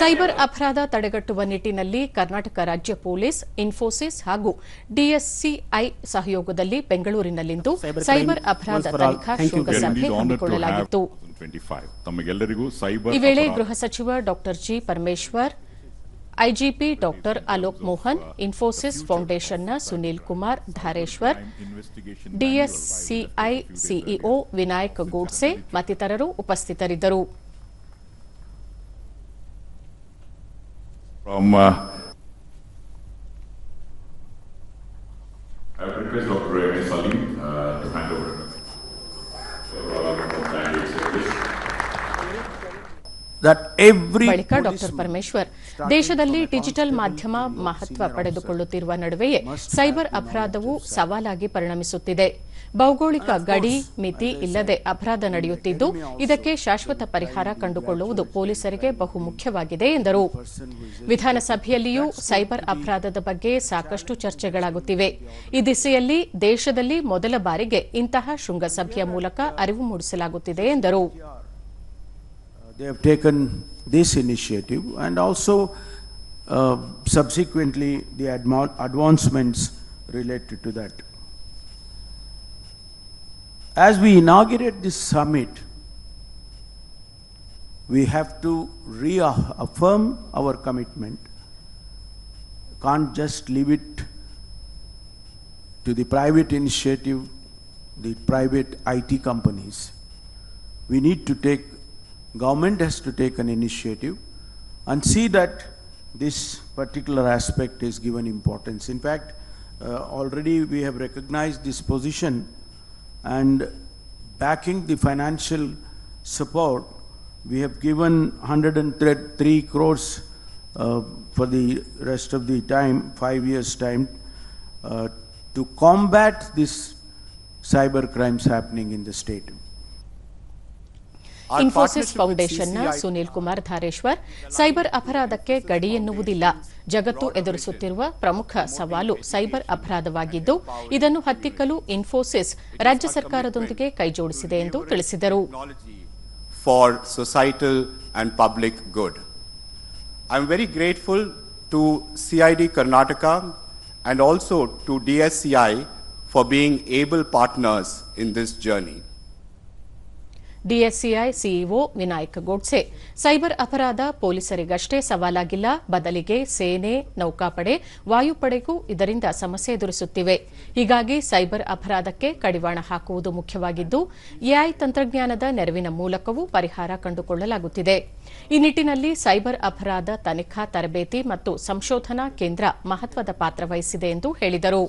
Cyber ಅಪರಾಧ ತಡೆಗಟ್ಟುವ ನಿಟ್ಟಿನಲ್ಲಿ ಕರ್ನಾಟಕ ರಾಜ್ಯ ಪೊಲೀಸ್ ಇನ್ಫೋಸಿಸ್ ಹಾಗೂ ಡಿಎಸ್ಸಿಐ ಸಹಯೋಗದಲ್ಲಿ ಬೆಂಗಳೂರಿನಲ್ಲಿಂದು ಸೈಬರ್ ಅಪರಾಧ ತನಿಖಾ ಶೃಂಗಸಭೆ ಹಮ್ಮಿಕೊಳ್ಳಲಾಗಿತ್ತು. ಈ ವೇಳೆ ಗೃಹ ಸಚಿವ ಡಾ ಜಿ ಪರಮೇಶ್ವರ್ ಐಜಿಪಿ ಡಾ ಅಲೋಕ್ ಮೋಹನ್ ಇನ್ಫೋಸಿಸ್ ಫೌಂಡೇಶನ್ನ ಸುನೀಲ್ ಕುಮಾರ್ ಧಾರೇಶ್ವರ್ ಡಿಎಸ್ಸಿಐ ಸಿಇಒ ವಿನಾಯಕ್ ಗೋಡ್ಸೆ ಮತ್ತಿತರರು ಉಪಸ್ಥಿತರಿದ್ದರು. From, uh, I request Dr. A. Salim uh, to hand over. ಬಳಿಕ ಡಾಕ್ಟರ್ ಪರಮೇಶ್ವರ್ ದೇಶದಲ್ಲಿ ಡಿಜಿಟಲ್ ಮಾಧ್ಯಮ ಮಹತ್ವ ಪಡೆದುಕೊಳ್ಳುತ್ತಿರುವ ನಡುವೆಯೇ ಸೈಬರ್ ಅಪರಾಧವು ಸವಾಲಾಗಿ ಪರಿಣಮಿಸುತ್ತಿದೆ. ಭೌಗೋಳಿಕ ಗಡಿ ಮಿತಿ ಇಲ್ಲದೆ ಅಪರಾಧ ನಡೆಯುತ್ತಿದ್ದು ಇದಕ್ಕೆ ಶಾಶ್ವತ ಪರಿಹಾರ ಕಂಡುಕೊಳ್ಳುವುದು ಪೊಲೀಸರಿಗೆ ಬಹು ಮುಖ್ಯವಾಗಿದೆ ಎಂದರು. ವಿಧಾನಸಭೆಯಲ್ಲಿಯೂ ಸೈಬರ್ ಅಪರಾಧದ ಬಗ್ಗೆ ಸಾಕಷ್ಟು ಚರ್ಚೆಗಳಾಗುತ್ತಿವೆ. ಈ ದಿಸೆಯಲ್ಲಿ ದೇಶದಲ್ಲಿ ಮೊದಲ ಬಾರಿಗೆ ಇಂತಹ ಶೃಂಗಸಭೆಯ ಮೂಲಕ ಅರಿವು ಮೂಡಿಸಲಾಗುತ್ತಿದೆ ಎಂದರು. They have taken this initiative and also uh, subsequently the advancements related to that. As we inaugurate this summit, we have to reaffirm our commitment. Can't just leave it to the private initiative, the private IT companies. We need to take, government has to take an initiative and see that this particular aspect is given importance. In fact, uh, already we have recognized this position and backing the financial support, we have given 103 crores uh, for the rest of the time, five years' time, uh, to combat this cyber crimes happening in the state. Infosys ಫೌಂಡೇಶನ್ನ Sunil Kumar Dhareshwar cyber ಅಪರಾಧಕ್ಕೆ ಗಡಿ ಎನ್ನುವುದಿಲ್ಲ ಜಗತ್ತು ಎದುರಿಸುತ್ತಿರುವ ಪ್ರಮುಖ ಸವಾಲು cyber ಅಪರಾಧವಾಗಿದ್ದು ಇದನ್ನು ಹತ್ತಿಕ್ಕಲು ಇನ್ಫೋಸಿಸ್ ರಾಜ್ಯ ಸರ್ಕಾರದೊಂದಿಗೆ ಕೈಜೋಡಿಸಿದೆ ಎಂದು ತಿಳಿಸಿದರು for societal and public good. I'm very grateful to CID Karnataka and also to DSCI for being able partners in this journey. DSCI CEO Vinayak Godse. Cyber ಅಪರಾಧ ಪೊಲೀಸರಿಗಷ್ಟೇ ಸವಾಲಾಗಿಲ್ಲ. ಬದಲಿಗೆ ಸೇನೆ, ನೌಕಾಪಡೆ, ವಾಯುಪಡೆಗೂ ಇದರಿಂದ ಸಮಸ್ಯೆ ಎದುರಿಸುತ್ತಿವೆ. ಹೀಗಾಗಿ ಸೈಬರ್ ಅಪರಾಧಕ್ಕೆ ಕಡಿವಾಣ ಹಾಕುವುದು ಮುಖ್ಯವಾಗಿದ್ದು, ಎಐ ತಂತ್ರಜ್ಞಾನದ ನೆರವಿನ ಮೂಲಕವೂ ಪರಿಹಾರ ಕಂಡುಕೊಳ್ಳಲಾಗುತ್ತಿದೆ. ಈ ನಿಟ್ಟಿನಲ್ಲಿ ಸೈಬರ್ ಅಪರಾಧ ತನಿಖಾ ತರಬೇತಿ ಮತ್ತು ಸಂಶೋಧನಾ ಕೇಂದ್ರ ಮಹತ್ವದ ಪಾತ್ರ ವಹಿಸಿದೆ ಎಂದು ಹೇಳಿದರು.